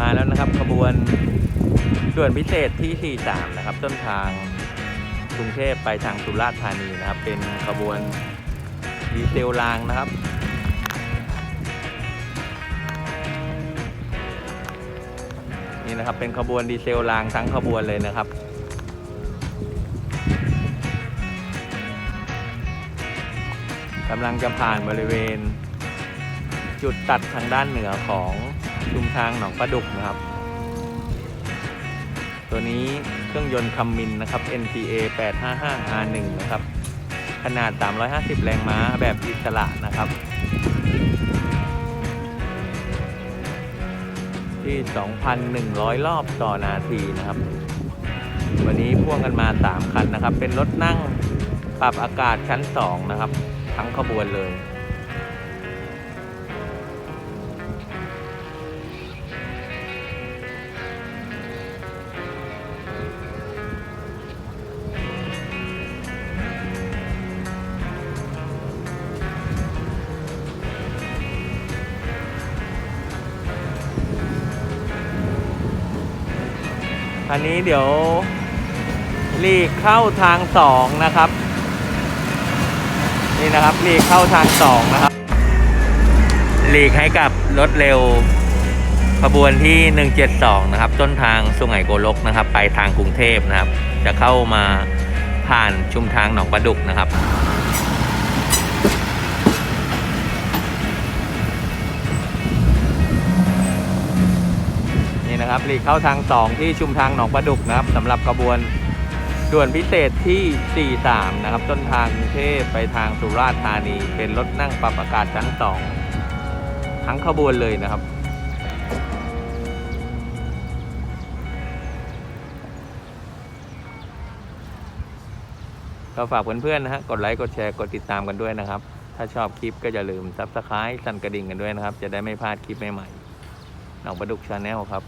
มาแล้วนะครับขบวนด่วนพิเศษที่ 43 นะครับต้นทางกรุงเทพไปทางสุราษฎร์ธานีนะครับ เป็นขบวนดีเซลรางนะครับนี่นะครับเป็นขบวนดีเซลรางทั้งขบวนเลยนะครับกำลังจะผ่านบริเวณ จุดตัดทางด้านเหนือของ ชุมทางหนองประดุกนะครับ ตัวนี้เครื่องยนต์คัมมินนะครับ NCA 855 R1 นะครับ ขนาด 350 แรงม้าแบบอิสระนะครับ ที่ 2,100 รอบต่อนาทีนะครับ วันนี้พ่วงกันมา 3 คันนะครับ เป็นรถนั่งปรับอากาศชั้น 2 นะครับ ทั้งขบวนเลย อันนี้เดี๋ยวหลีกเข้าทางสองนะครับ นี่นะครับหลีกเข้าทางสองนะครับหลีกให้กับรถเร็วขบวนที่ 172 นะครับ ต้นทางสุไหงโกลกนะครับ ไปทางกรุงเทพนะครับ จะเข้ามาผ่านชุมทางหนองประดุกนะครับ นะครับหลีกเข้าทาง 2 ที่ชุมทางหนองประดุกนะครับสำหรับขบวนด่วนพิเศษที่ 43 นะครับ ต้นทางกรุงเทพไปทางสุราษฎร์ธานี เป็นรถนั่งปรับอากาศชั้น 2 ทั้งขบวนเลยนะครับ ก็ฝากเพื่อนๆนะฮะกดไลค์ กดแชร์ กดติดตามกันด้วยนะครับ ถ้าชอบคลิปก็อย่าลืมซับสไครต์สั่นกระดิ่งกันด้วยนะครับ จะได้ไม่พลาดคลิปใหม่ๆหนองประดุกชาแนลครับ